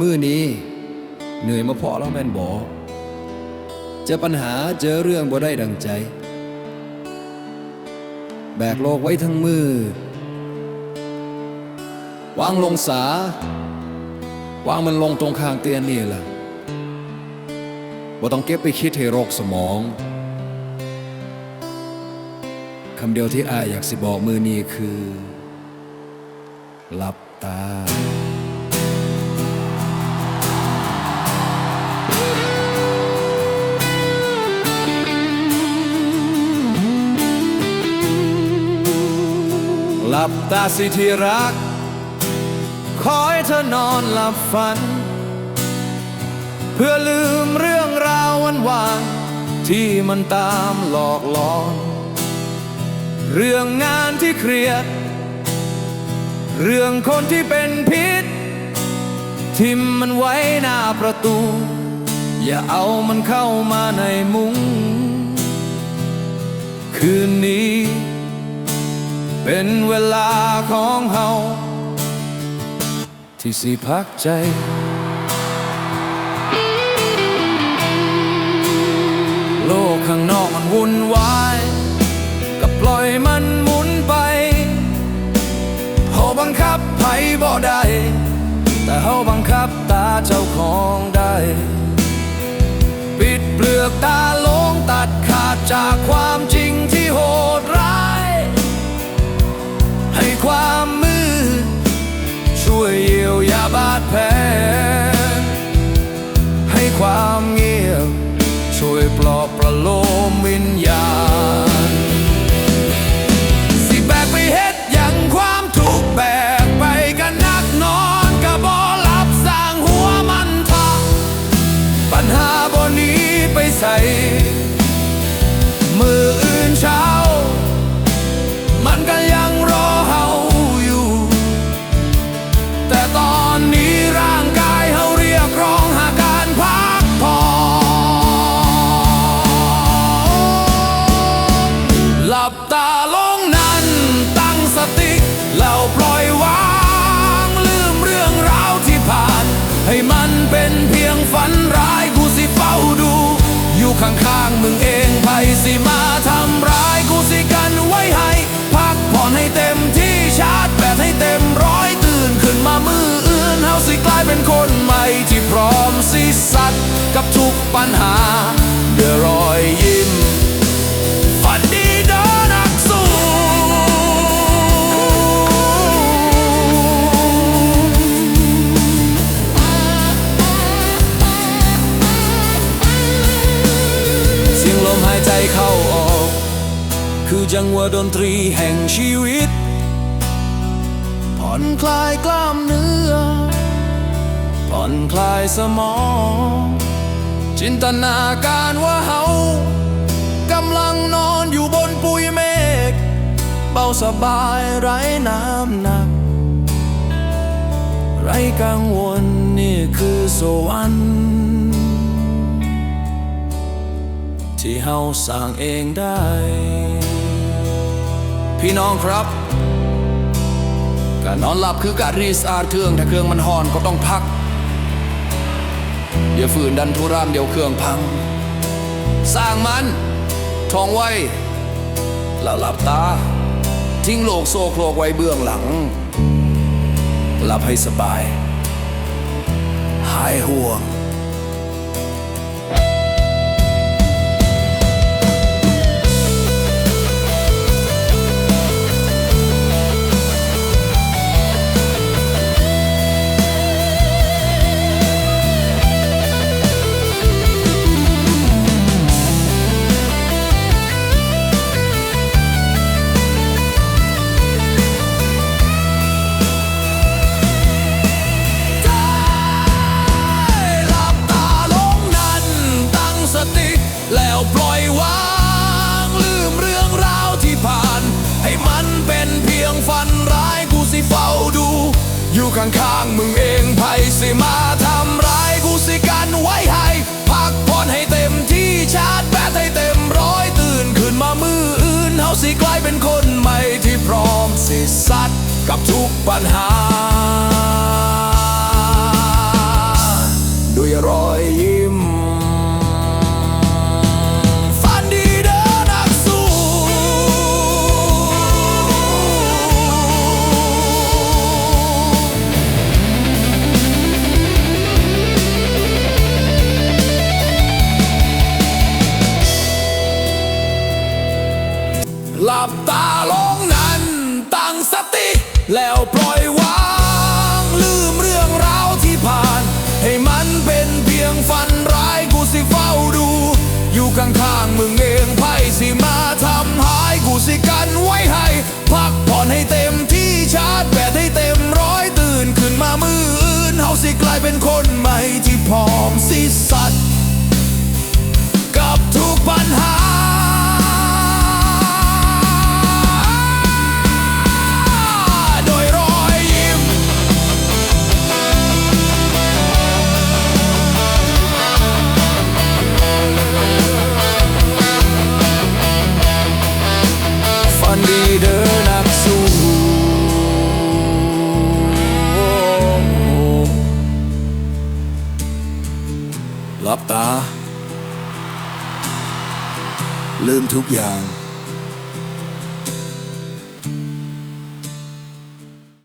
มื้อนี้ เหนื่อยมาพอแล้วแม่นบอเจอปัญหาเจอเรื่องบ่ได้ดังใจ แบกโลกไว้ทั้งมือ วางลงสาวางมันลงตรงข้างเตียนนี่แหละบ่ต้องเก็บไปคิดให้โรคสมองคำเดียวที่อายอยากสิบอกมือนี้คือ หลับตา ลับตาสิที่รักคอยเธอนอนหลับฝัน เพื่อลืมเรื่องราววันวานที่มันตามหลอกหลอน เรื่องงานที่เครียด เรื่องคนที่เป็นพิษ ทิมมันไว้หน้าประตู อย่าเอามันเข้ามาในมุง้งคืนนี้ เป็นเวลาของเฮาที่สิพักใจโลกข้างนอกมันวุ่นวายก็ปล่อยมันหมุนไปเฮาบังคับไผบ่ได้ แต่เฮาบังคับตาเจ้าของได้ ปิดเปลือกตาลงตัดขาดจากความจริง ความเงียบ ช่วยปลอบประโลมวิญญาณ สิแบกไปเฮ็ดย่างความทุกข์แบกไปกันนักนอนกะบ่หลับสร้างหัวมันทะปัญหาบ่หนี้ไปใส่ มืออื่นเช้า มันก็ยังรอเฮาอยู่ แต่ตอน ข้างๆมึงเองไผสิมาทำร้ายกูสิกันไว้ให้ พักผ่อนให้เต็มที่ชาร์จแบตให้เต็มร้อยตื่นขึ้นมามืออื่นเฮาสิกลายเป็นคนใหม่ที่พร้อมสิสัตว์กับทุกปัญหา คือจังหวะดนตรีแห่งชีวิต ผ่อนคลายกล้ามเนื้อ ผ่อนคลายสมอง จินตนาการว่าเฮากำลังนอนอยู่บนปุยเมฆเบาสบายไร้น้ำหนัก ไร้กังวลนี่คือสวรรค์ที่เฮาสร้างเองได้ พี่น้องครับการนอนหลับคือการรีสอาร์ทเครื่องถ้าเครื่องมันหอนก็ต้องพักอย่าฝืนดันทุรามเดี๋ยวเครื่องพัง สร้างมันทองไว้แล้วหลับตา ทิ้งโลกโซโครกไว้เบื้องหลัง หลับให้สบาย หายห่วง ข้างๆมึงเองไผสิมาทำร้ายกูสิกันไว้ให้ พักผ่อนให้เต็มที่ชาร์จแบตให้เต็มร้อยตื่นขึ้นมามืออื่นเฮาสิกลายเป็นคนใหม่ที่พร้อมสิสัตว์กับทุกปัญหา ปล่อยวางลืมเรื่องราวที่ผ่าน ให้มันเป็นเพียงฝันร้ายกูสิเฝ้าดู อยู่ข้างๆมึงเองไพ่สิมาทำหายกูสิกันไว้ให้ พักผ่อนให้เต็มที่ชาร์จแบตให้เต็มร้อยตื่นขึ้นมามื่นเฮาสิกลายเป็นคนใหม่ที่ผอมสิสัตว์ ลับตา ลืมทุกอย่าง